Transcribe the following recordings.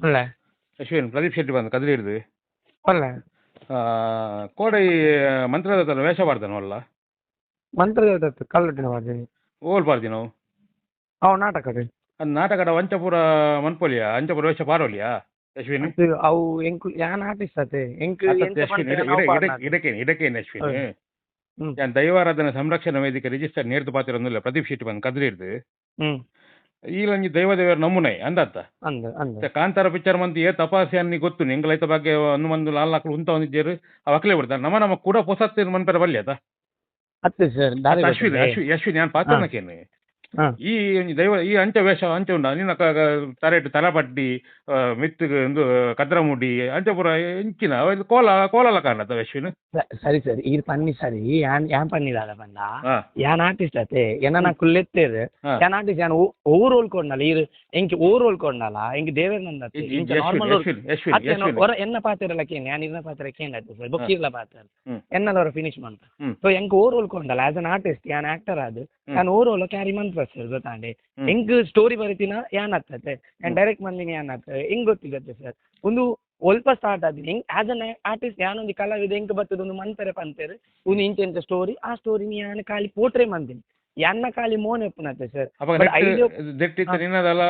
ಒಳ್ಳೆ ಅಶ್ವಿನ್ ಪ್ರದೀಪ್ ಶೆಟ್ಟಿ ಬಂದು ಕದ್ರಿ ಹಿಡಿದು. ಒಳ್ಳೆ ಕೋಡೈ ಮಂತ್ರ ತರ ವೇಷ ಮಾಡ್ತಾನೆ ಅಲ್ಲ? ಕಲ್ಲುಟ್ಟಿನ ಮಾದಿ ಓಲ್ ಪಾರ್ದಿ ನಾವು? ಅವು ನಾಟಕ ರೀ ಅದು ನಾಟಕದ ವಂಚಪುರ ಮನ್ಪೊಲಿಯ ಅಂಚಪುರ ವೇಷ ಪಾರೋಲಿಯಾ ಅಶ್ವಿನ್? ಅವು ಎಂಕು ಯಾನ್ ಆರ್ಟಿಸ್ಟ್ ಆತೆ ಎಂಕ್ ಇದಕ್ಕೇನು ಅಶ್ವಿನ್ ಹೌದು. ಹ್ಮ್. ഞാൻ ದೈವಾರಾಧನೆ ಸಂರಕ್ಷಣಾ ವೇದಿಕೆ ರಿಜಿಸ್ಟರ್ ನೇರ್ದು ಪಾತ್ರ ಪ್ರದೀಪ್ ಶೆಟ್ಟಿ ಬಂದು ಕದ್ರಿ ಹಿಡ್ದು ದೈವ ದೈವದೇವರ ನಮೂನೆ ಅಂದತ್ತ ಅಂದ ಕಾಂತಾರ ಪಿಕ್ಚರ್ ಮಂತ್ ಏ ತಪಾಸೆ ಅನ್ನಿ ಗೊತ್ತು ನಿಂಗಳ ಲೈತ ಬಗ್ಗೆ ಒಂದು ಮಂದು ಲಾಲ್ ನಾಲ್ಕು ಉಂತ ಒಂದಿದ್ದೇರು ಅವ ಅಕ್ಲೆ ಬಿಡ್ತಾರೆ ನಮ ನಮ್ಮ ಕೂಡ ಪೊಸತ್ತಿನ ಮನ್ಪರ ಬಲ್ಯತ ಅತ್ತೆ ಸರ್ ಅಶ್ವಿನಿ ಅಶ್ವಿನ್ ಅಶ್ವಿನಿ ನಾನು ಪಾತ್ರನಕೇನು ಹಾ. ಈ ಒಂಜಿ ದೈವ ಈ ಅಂಚ ವೇಷ ಅಂಚ ಉಂಡ ನಿನ್ನ ಕ- ಕ- ತರೆಟ್ ತಲಪಟ್ಟಿ ಆ, ಮಿತ್ತು ಒಂದು ಕದ್ರಮುಡಿ ಅಂಚ ಪೂರ ಇಂಚಿನ ಇದು ಕೋಲ ಕೋಲಲ ಕಾಣತ್ತ ಅಶ್ವಿನ್ ಸ- ಸರಿ ಸರಿ. ಇದು ಪನ್ನಿ ಸರಿ. ಯಾನ್ ಯಾನ್ ಪನ್ನಿದಾದ ಬಂದ ಹಾ. ಯಾನ್ ಆರ್ಟಿಸ್ಟ್ ಆತೆ ಏನ ಕುಲ್ಲೆತ್ತೇರು ಹಾ. ಯಾನ್ ಆರ್ಟಿಸ್ಟ್ ಯಾನ್? ಓವರ್ ಓಲ್ ಕೊಂಡಲ್ಲ ಇರು ಎಂಕ್ ಓವರ್ ಓಲ್ ಕೊಂಡಲ್ಲ ಎಂಕ್ ದೇವೇಂದ್ರ ಇ- ಇ- ಅಶ್ವಿನ್ ಅಶ್ವಿನ್ ಅಶ್ವಿನ್ ಅಶ್ವಿನ್ ಒರ ಎನ್ನ ಪಾತ್ರ ಕೇನ್ ಯಾನ್ ಇನ್ನ ಪಾತ್ರ ಕೇನ್ ಆಯ್ತು ಸರ್. ಬೊಕ್ಕಿರ್ಲ ಪಾತ್ರ. ಹ್ಮ್. ಎನ್ನಲವರ ಫಿನಿಶ್ ಮಂತ ಹ್ಮ್. ಸೊ ಎಂಕ್ ಓವರ್ ಓಲ್ ಕೊಂಡಲ್ಲ ಆಸ್ ಅನ್ ಆರ್ಟಿಸ್ಟ್ ಯಾನ್ ಆಕ್ಟರ್ ಆದ್ ಯಾನ್ ಓವರ್ ಓಲ್ ಕ್ಯಾರಿ ಮಂತ್ ಸರ್ ಗೊತ್ತಾಂಡೆ ಹೆಂಗ್ ಸ್ಟೋರಿ ಬರೀತಿನ? ಯಾನ್ ಆಗ್ತದೆ ಡೈರೆಕ್ಟ್ ಮಂದಿನ ಯಾನ್ ಆಗ್ತದೆ ಹೆಂಗ್ ಗೊತ್ತಿಗತ್ತೆ ಸರ್ ಒಂದು ಒಲ್ಪ ಸ್ಟಾರ್ಟ್ ಆದ್ರೆ ಹೆಂಗ್ ಆಸ್ ಅನ್ ಆರ್ಟಿಸ್ಟ್ ಯಾನೊಂದು ಕಲಾವಿದ ಹೆಂಗ್ ಬರ್ತದೆ? ಒಂದು ಮಂತರೆ ಪಂತರೆ ಒಂದು ಇಂಚ ಇಂಚ ಸ್ಟೋರಿ ಆ ಸ್ಟೋರಿ ಯಾನ್ ಖಾಲಿ ಪೋಟ್ರೆ ಮಂದಿನಿ ಯಾನ್ನ ಖಾಲಿ ಮೋನ್ ಎಪ್ಪನತ್ತೆ ಸರ್ ಅವಾಗ ದೆಟ್ಟಿತ್ತ ನಿನ್ನದಲ್ಲ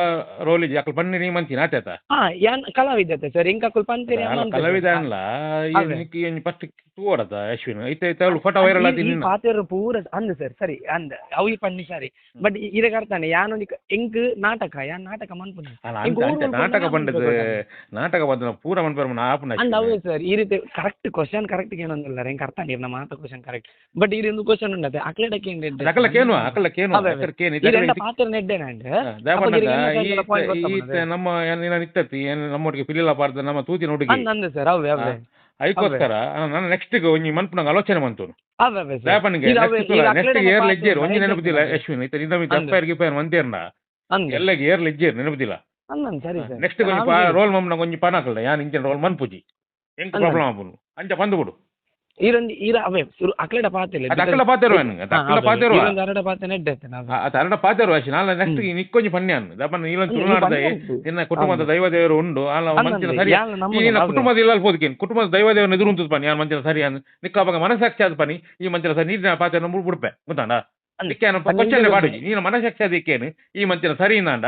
ರೋಲ್ ಇದೆ ಅಕಲ್ ಪನ್ನಿರಿ ನೀ ಮಂತಿ ನಾಟ್ಯತ ಹಾ ಯಾನ್ ಕಲಾವಿದತೆ ಸರ್ ಇಂಕ ಅಕ್ಕಲ್ ಪಂತೇರಿ ಕಲಾವಿದ ಅನ್ಲ ಅದೇ. ಫಸ್ಟ್ ತೂ ಓಡತ ಅಶ್ವಿನ್. ಐತೆ ಅವಳು ಫೋಟೋ ವೈರಲ್ ಆತಿ ನಿನ್ನ ಪಾತ್ರ ಪೂರ ಅಂದ ಸರ್ ಸರಿ ಅಂದ್. ಅವಿ ಪನ್ನಿ ಸರಿ. ಬಟ್ ಇದಕ್ಕೆ ಅರ್ಥನೆ ಯಾನೊಂದು ಎಂಕ್ ನಾಟಕ ಯಾನ್ ನಾಟಕ ಮನ್ಪುನ ಹಿಂಗ್ ನಾಟಕ ಕೊಂಡು ನಾಟಕ ಬಂದ ಪೂರ ಮನ್ಪರ ಆಪನ ಅಂದ ಅವು ಸರ್ ಈ ರೀತಿ ಕರೆಕ್ಟ್ ಕ್ವಶನ್ ಕರೆಕ್ಟ್ ಏನಂದಿಲ್ಲ ಎಂಕ್ ಅರ್ಥ ನೀರ್ ನಮ್ಮ ಮಾತ ಕ್ವಶನ್ ಕರೆಕ್ಟ್ ಬಟ್ ಈ ಕ್ವೆಶ್ಚನ್ ಕ್ವಶನ್ ಉಂಡತೆ ಅಕ್ಲೆಡಕ್ಕೆ ಅಕಲ ಕೇನು ಅಕಲ ಅಂದ್ರೆ ಈತ ನಮ್ಮ ಏನ ನಿತ್ತತಿ ಏನ್ ನಮ್ಮೊಟ್ಟಿಗೆ ಪಿಲಿಲ ಪಾರ್ದ ನಮ್ಮ ಅವೇ ಅವೇ ಅದಕ್ಕೋಸ್ಕರ ನಾನು ನೆಕ್ಸ್ಟ್ ಒಂಜಿ ಮನ್ಪುನಂಗ ಆಲೋಚನೆ ಮಂತುನು ಇದು ನೆಕ್ಸ್ಟ್ ಏರ್ ಲೆಜ್ಜೇರ್ ಒಂಜಿ ನೆನಪುದಿಲ್ಲ. ಅಶ್ವಿನ್ ಮಿತ್ ಅಂದ್. ಅಪ್ಪೈರ್ ಗಿಪ್ಪೈರ್ ಮಂತೇರ್ನ ಎಲ್ಲಗೆ ಏರ್ ಲೆಜ್ಜೇರ್ ನೆನಪುದಿಲ್ಲ ನೆಕ್ಸ್ಟ್ ರೋಲ್ ಮಮ್ ಒಂಜಿ ಹಾಕಲ್ಲ ಯಾನ್ ಇಂಚಿನ ರೋಲ್ ಮನ್ಪುಜಿ? ಪೂಜಿ ಅಂದ. ಪ್ರಾಬ್ಲಮ್ ಆಪುನು ಅಂಚ ಬಂದು ಬಿಡು ಈರೊಂದು ಈರ ಅವೇ ಸುರು ಅಕ್ಲೆಡ ಪಾತ್ರ ಅದು ಅಕ್ಕಲ ಪಾತೆರುವ ಅದು ಅಕ್ಕಲ ಪಾತೆರುವ ಈರೊಂದು ಅರಡ ಪಾತ್ರ ನೆಡ್ಡೆತೆ ನಾವು ಅದು ಅರಡ ಪಾತೆರುವ ಅಶ್ವಿನ್ ಅಲ್ಲ ನೆಕ್ಸ್ಟ್ ನಿಕ್ಕೊಂಜಿ ಪನ್ಯ ಅನ್ನು ದಪ್ಪನ ಇಲ್ಲೊಂದು ತುಳುನಾಡದ ನಿನ್ನ ಕುಟುಂಬದ ದೈವದೇವರು ಉಂಡು ಅಲ್ಲ ಮಂಚಿನ ಸರಿ ಈ ನಿನ್ನ ಕುಟುಂಬದ ಇಲ್ಲ ಅಲ್ಬೋದಕ್ಕೇನು ಕುಟುಂಬದ ದೈವದೇವನ ಎದುರು ಉಂಟು ಪನಿ ಯಾನ್ ಮಂಚಿನ ಸರಿ ಅನ್ನು ನಿಕ್ಕ ಮನಸಾಕ್ಷಿ ಆದ ಪನಿ ಈ ಮಂಚಿನ ಸರಿ ನೀರಿನ ಪಾತ್ರ ಬಿಡ್ಪೆ ಗೊತ್ತಾಂಡ ಇಕ್ಕೇನು ಪನ್ನಿ ಕ್ವಶನ್ ಇದು ಬಾಡುಜಿ ನೀನು ಮನಸಾಕ್ಷಿ ಅದಕ್ಕೇನು ಈ ಮಂಚಿನ ಸರಿ ಇಂದಾಂಡ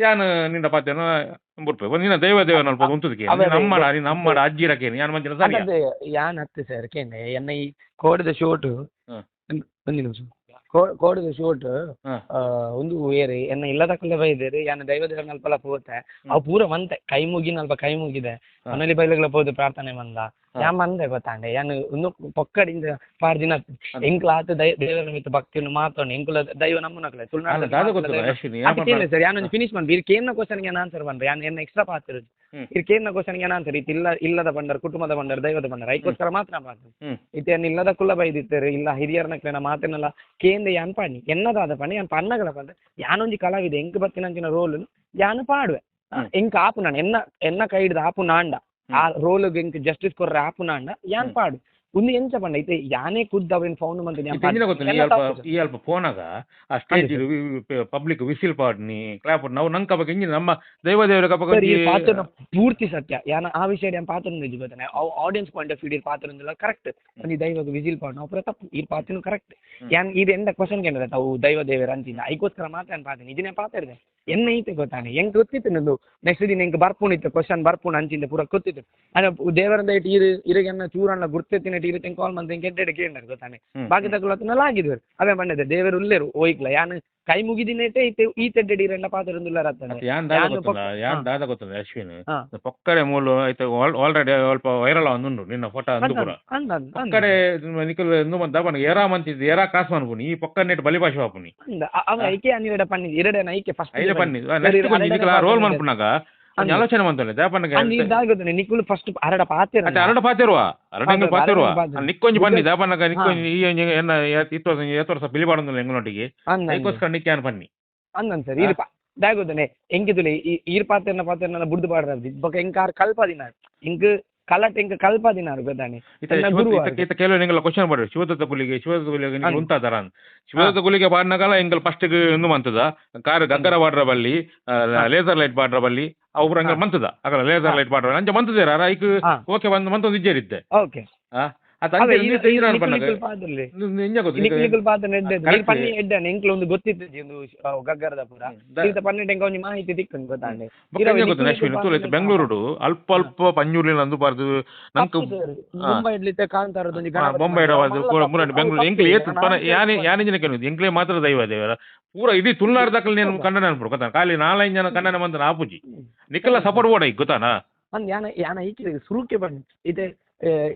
ಯಾನ್ ನಿನ್ನ ಪಾತ್ರನ ಬಿಡ್ಪೆ. ಒಂದು ನಿನ್ನ ದೈವದೇವನ ಅಲ್ಪ ಉಂಟದಕ್ಕೆ ಅವೇ ಅವೇ ನಮ್ಮಡ ನೀನು ನಮ್ಮಡ ಅಜ್ಜಿರಕೇನು ಯಾನ್ ಮಂಜಿನ ಸರಿ ಯಾನ್ ಅತ್ತೆ ಸರ್ ಕೇನೆ ಎನ್ನ ಈ ಕೋಡದ ಶೋಟ್ ಒಂದು ನಿಮಿಷ. ಕೋಡದ ಶೋಟ್. ಒಂದು ಏರಿ ಎನ್ನ ಇಲ್ಲದ ಕುಲ್ಲ ಬೈದೇರಿ. ಯಾನ ದೈವದೇವ ನಲ್ಪಲ ಪೋತೆ ಅವು ಪೂರ ಮಂತೆ. ಕೈ ಮುಗಿ ನಲ್ಪ ಕೈ ಮುಗಿದೆ. ಮನೇಲಿ ಬೈಲಗ್ಲ ಪೋದು ಪ್ರಾರ್ಥನೆ ಮಂದ. ಯಾ ಮಂದೆ ಗೊತ್ತಾಂಡೆ ಯಾನು ಉಂದು ಪೊಕ್ಕಡಿಂದ ಪಾರ್ ದಿನ ಎಂಕುಲ ಆತ ದೇವರ ಮಿತ್ತ ಭಕ್ತಿಯನ್ನು ಮಾತೋಣ ಎಂಕುಲ ದೈವ ನಮ್ಮನಕ್ಲೆ ತುಳುನಾಡು ಸರ್ ಯಾನೊಂದು ಫಿನಿಶ್ ಮಾಡಿ ಇರ್ ಕೇನ್ನ ಕ್ವಶನ್ಗೆ ಏನು ಆನ್ಸರ್ ಬಂದ್ರೆ ಯಾನ್ ಎನ್ನ ಎಕ್ಸ್ಟ್ರಾ ಪಾತ್ರ ಹ್ಮ್. ಇರ್ ಕೇನ್ನ ಕ್ವಶನ್ ಏನ್ ಆನ್ಸರ್ ಇತ್ತು ಇಲ್ಲ ಇಲ್ಲದ ಬಂಡರ್ ಕುಟುಂಬದ ಬಂಡರ್ ದೈವದ ಬಂಡರ್ ಐಕೋಸ್ಕರ ಮಾತ್ರ ಪಾತ್ರ ಹ್ಮ್. ಏನು ಇಲ್ಲದ ಕುಲ ಬೈದಿತ್ತೇರು ಇಲ್ಲ ಹಿರಿಯರ್ನಕ್ಲೆನ ಮಾತನ್ನೆಲ್ಲ ಕೇಂದ್ರ ಯಾನ್ ಪಾಡಿ ಎನ್ನದಾದ ಪಣಿ ಯಾನ್ ಪನ್ನಗಳ ಬಂದ್ರೆ ಯಾನೊಂದು ಕಲಾವಿದ ಎಂಕ್ ಬತ್ತಿನಂಚಿನ ರೋಲ್ ಯಾನ್ ಪಾಡುವೆ. ಎಂಕ್ ಆಪು ನಾನು ಎನ್ನ ಎನ್ನ ಕೈ ಹಿಡ್ದ ಆಪು ನಾಂಡ. ಆ ರೋಲ್ ఇంక ಜಸ್ಟಿಸ್ ಕೊರ್ರೆ రాపునా అండ ಯಾನ್ పాడు ಪಾಡು. ಒಂದು ಎಂಚ ಪಂಡ? ಐತೆ ಯಾನೇ ಖುದ್ದು ಅವನ್ ಫೌಂಡ್ ಮಂತ್ ಈ ಅಲ್ಪ ಫೋನಾಗ ಆ ಸ್ಟೇಜ್ ಪಬ್ಲಿಕ್ ವಿಸಿಲ್ ಪಾಡ್ನಿ ಕ್ಲಾಪ್ ನಾವು ನಂಗೆ ಬಗ್ಗೆ ಇಂಜಿನ ನಮ್ಮ ದೈವ ದೇವರ ಪಾತ್ರ ಪೂರ್ತಿ ಸತ್ಯ. ಯಾನ ಆ ವಿಷಯ ಏನ್ ಪಾತ್ರ ಗೊತ್ತಾನೆ? ಆಡಿಯನ್ಸ್ ಪಾಯಿಂಟ್ ಆಫ್ ವ್ಯೂ ಪಾತ್ರ ಕರೆಕ್ಟ್ ಒಂದು ದೈವ ವಿಸಿಲ್ ಪಾಡ್ ನಾವು ತಪ್ಪು. ಈ ಪಾತ್ರನು ಕರೆಕ್ಟ್ ಯಾನ್ ಇದೆ ಎಂದ ಕ್ವಶನ್ ಕೇಂದ್ರ ತಾವು ದೈವ ದೇವರ ಅಂತಿನ ಐಕೋಸ್ಕರ ಮಾತ್ರ ಪಾತ್ರ? ಇದನ್ನೇ ಪಾತ್ರ ಇದೆ. ಎನ್ನ ಐತೆ ಗೊತ್ತಾನೆ ಹೆಂಗ್ ಗೊತ್ತಿತ್ತು ನಂದು ನೆಕ್ಸ್ಟ್ ದಿನ ಎಂಕ್ ಬರ್ಪುಣಿತ್ತು ಕ್ವಶನ್ ಬರ್ಪುಣ ಅಂಚಿಂದ ಪೂರ ಗೊತ್ತಿತ್ತು. ಅದ ದೇವರಂದ ಇಟ್ಟು ಇರು ಇರಗೆನ್ನ ಚೂರನ್ನ ಗುರ್ತೆತ್ತಿನ ಇರು ತೆಂಗ್ ಕಾಲ್ ಮಂತ್ ಎಡ್ಡೆ ಕೇಳಿದ್ರು ಗೊತ್ತಾನೆ. ಬಾಕಿ ತಗೊಳ್ಳತ್ತನಲ್ಲ ಆಗಿದ್ರು ಅವೇ ಬಂದಿದೆ ದೇವರು ಉಲ್ಲೇರು ಓಯ್ಕ್ಲ ಯಾನ್ ಕೈ ಮುಗಿದಿನೈತೆ ಈತೆ ಈ ತೆಡ್ಡೆ ಎಲ್ಲ ಪಾತ್ರ ಉಂದುಲ್ಲ ರತ್ತನೆ ಯಾನ್ ದಾದ ಪಕ್ಕ- ಯಾನ್. ದಾದ ಗೊತ್ತಿಲ್ಲ ಅಶ್ವಿನ್. ಪೊಕ್ಕಡೆ ಮೂಲು ಐತೆ ಆಲ್ರೆಡಿ ಸ್ವಲ್ಪ ವೈರಲ್ ಆವೊಂದುಂಡು ನಿನ್ನ ಫೋಟೋ ಅಂದು ಪೂರ. ಪೊಕ್ಕಡೆ ನಿಖಲ್ ಎಂದು ಮಂತ ಪನ ಏರಾ ಮಂತಿದ್ದು ಏರಾ ಕಾಸ್ ಮನ್ಪುನಿ ಈ ಪೊಕ್ಕ ನೆಟ್ ಬಲಿ ಭಾಷೆ ಹಾಪುನಿ ಅವ ಐಕೆ ಅನ್ನಿರಡ ಪನ್ನಿ ಎರಡನ ಐಕೆ ಫಸ್ಟ್ ಐಲೆ ಪನ್ನಿ. ನೆಕ್ಸ್ಟ್ ರೋಲ್ ಮನ್ಪುನಾಗ. ಆಲೋಚನೆ ಮಂತೊಲೆ ದಪ್ಪನಗೆ ಅಂದ್ ಇದಾಗುತ್ತಾನೆ ನಿಕ್ಕುಲು ಫಸ್ಟ್ ಅರಡ ಪಾತ್ರ ಅತ್ತೆ ಅರಡ ಪಾತಿರುವ ಹರಡ ಪಾತಿರುವ. ನಿಕ್ಕೊಂಜಿ ಬನ್ನಿ ದಪ್ಪನಗ ಹಾ. ನಿಕ್ಕೊಂಜಿ ಈ ಏನ ಇತ್ತು ಎತ್ತು ವರ್ಷ ಬಿಲಿ ಬಾಡೊಂದು ಎಂಗುನೊಟ್ಟಿಗೆ ಅದಕ್ಕೋಸ್ಕರ ನಿಕ್ಕ್ಯಾನ್ ಬನ್ನಿ. ಅಂದನ್ ಸರ್ ಇದು ದಾಗುತ್ತಾನೆ ಎಂಕಿದುಲೆ ಈರ್ ಪಾತ್ರನ ಪಾತ್ರನ ಬುಡ್ದು ಪಾಡ್ರದ್ದು ಬೊಕ ಎಂಕಾರ್ ಕಲ್ಪದಿನ. ಇಂಕ್ ಕಲಟ್ ಇಂಕ ಕಲ್ಪದಿನಾರು ಇತ ಕೆಲವು ನಿಂಗಲ್ಲ ಕ್ವಶನ್ ಮಾಡಿ ಶಿವದತ್ತ ಗುಲಿಗೆ ಶಿವದತ್ತ ಗುಲಿಗೆ ನಿಂಗೆ ಉಂತಾದರ ಶಿವದತ್ತ ಪಾಡ್ನಗಲ ಎಂಗಲ್ ಫಸ್ಟ್ ಇನ್ನು ಮಂತದ. ಕಾರ್ ಗಗ್ಗರ ಬಾಡ್ರ ಬಲ್ಲಿ ಲೇಸರ್ ಲೈಟ್ ಬಾಡ್ರ ಬಲ್ಲಿ ಅವ್ರ ಹಂಗ. ಮಂತದ. ಅಗಲ ಲೇಸರ್ ಲೈಟ್ ಬಾಡ್ರ ಅಂಚ ಮಂತದೇರ? ಐಕ್. ಓಕೆ ಒಂದು ಮಂತೊಂದು ಇಜ್ಜೇರಿದ್ದೆ. ಓಕೆ. ನಿಖಿಲ್ ನಿಖಿಲ್ ನಿಖಿಲ್ ನಿಖಿಲ್ ಎಂಕ್ಲ ಒಂದು ಗೊತ್ತಿತ್ತು ಒಂದು ಆ, ಗಗ್ಗರದ ಪೂರ ದ- ಈತ ಪನ್ನೆಟ್ ಎಂಕ ಒಂಜಿ ಮಾಹಿತಿ ತಿಕ್ಕನ್ ಗೊತ್ತಾಂಡೆ ಬೊಕ್ಕ ಎಂಜ ಗೊತ್ತು ಅಶ್ವಿನ್ ತೂಲೆ ಬೆಂಗಳೂರು ಅಲ್ಪ ಅಲ್ಪ ಪಂಜೂರಿನ ಅಂದು ಬಾರ್ದು ನಂಕ್ ಮುಂಬೈ ಇಡ್ಲಿತ್ತೆ ಕಾಂತಾರದ ಒಂಜಿ ಹಾ, ಬೊಂಬೈ ಇಡವಾದು ಬೆಂಗಳೂರು ಎಂಕ್ಲೆ ಏತ್ ಪನ ಯಾನಿ ಎಂಕ್ಲೆ ಮಾತ್ರ ದೈವ ದೇವರ. ಪೂರ ಇಡೀ ತುಳುನಾಡು ದಾಖಲೆ ನೀನು ಕಂಡನೆ ಅನ್ಬಿಡು ಗೊತ್ತಾ ಖಾಲಿ ನಾಲ್ಕು ಜನ ಕಂಡನೆ ಮಂತ ಆಪುಜಿ ನಿಕ್ಕಲ್ಲ ಸಪೋರ್ಟ್ ಓಡ ಈಗ ಗೊತ್ತಾನಾ? ಅಂದ್ ಯಾನ ಯಾನ ಈಕೆ ಸುರುಕೆ ಬಂದ್ ಇದೆ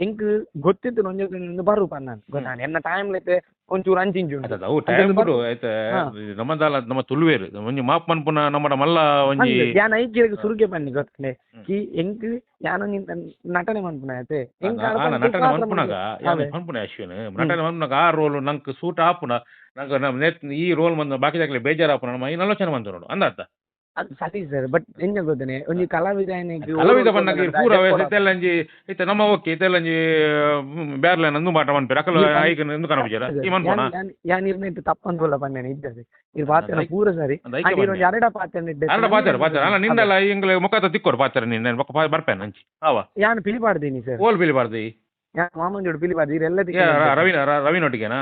ಎಂಕ್ ಗೊತ್ತಿತ್ತು ನೊಂಜ ಬರು ಪನ್ನ ಗೊತ್ತಾನೆ ಎನ್ನ ಟೈಮ್ ಲೈತೆ ಒಂಚೂರು ಅಂಚಿಂಚು ಉಂಟು. ಅವು ಟೈಮ್ ಬಿಡು ಆಯ್ತಾ? ಹಾ. ನಮ್ಮದಲ್ಲ ನಮ್ಮ ತುಳುವೇರು. ಒಂಜಿ ಮಾಪ್ ಮನ್ಪುನ ನಮ್ಮ ಮಲ್ಲ ಒಂಜಿ ಯಾನ ಈಕಿಗೆ ಸುರುಕೆ ಬನ್ನಿ ಗೊತ್ತಾನೆ ಕಿ ಎಂಕ್ ಯಾನ ನಟನೆ ಮನ್ಪುನ ಐತೆ ನಟನೆ ಮನ್ಪುನಾಗ? ಮನ್ಪುನ. ಮನ್ಪುನ ಅಶ್ವಿನ್? ನಟನೆ ಮನ್ಪುನಾಗ ಆ ರೋಲ್ ನಂಕ್ ಸೂಟ್ ಆಪುನ ನಂಗೆ ನಮ್ಮ ನೆತ್ ಈ ರೋಲ್ ಮಂದ ಬಾಕಿ ಜಾಗಲಿ ಬೇಜಾರು ಆಪುನ ನಮ್ಮ ಈ ಆಲೋಚನೆ ಮಂತ ನೋಡು ಅಂದಾರ್ಥ ಅದು ಸರಿ. ಸರ್ ಬಟ್ ಎಂಜ ಗೊತ್ತನೆ ಒಂಜಿ ಕಲಾವಿದ ಏನಿಗೆ ಕಲಾವಿದ ಪೂರ ಇತ್ತೆಲ್ಲಂಜಿ ಇತ್ತ ನಮ್ಮ ಓಕೆ ಇತ್ತೆಲ್ಲಂಜಿ ಬೇರ್ಲೆ ನಂದು ಮಾಟ ಮನ್ಪೇರು. ಅಕಲ್ ಐಕ ಎಂದು ಕನಪಿಜಾರ ಈ ಮನ್ಪೋಣ ಯಾ ನಿರ್ಣಯ ಪನ್ನೇನೆ ಇದ್ದದೆ ಇದು ಪಾತ್ರ ಪೂರ ಸರಿ. ಇರೊಂದು ಎರಡ ಪಾತ್ರ ಇದ್ದೆ ಅಲ್ಲ ಪಾತ್ರ ಪಾತ್ರ ಅಲ್ಲ ನಿಂದಲ್ಲ ಇಂಗ್ಲ ಮುಖ ತಿಕ್ಕೋರು ಪಾತ್ರ ನಿನ್ನ ಮುಖ ಬರ್ಪೇನೆ ಹಂಚಿ ಅವ ಯಾನ್ ಪಿಲಿಪಾಡ್ದೀನಿ ಸರ್? ಓಲ್ ಮಾಮನ್ ಜೋಡಿ ಪಿಲಿಪಾಡ್ದಿ ಇರೆಲ್ಲ ರವಿ ರ- ರವಿನೊಟ್ಟಿಗೆನಾ?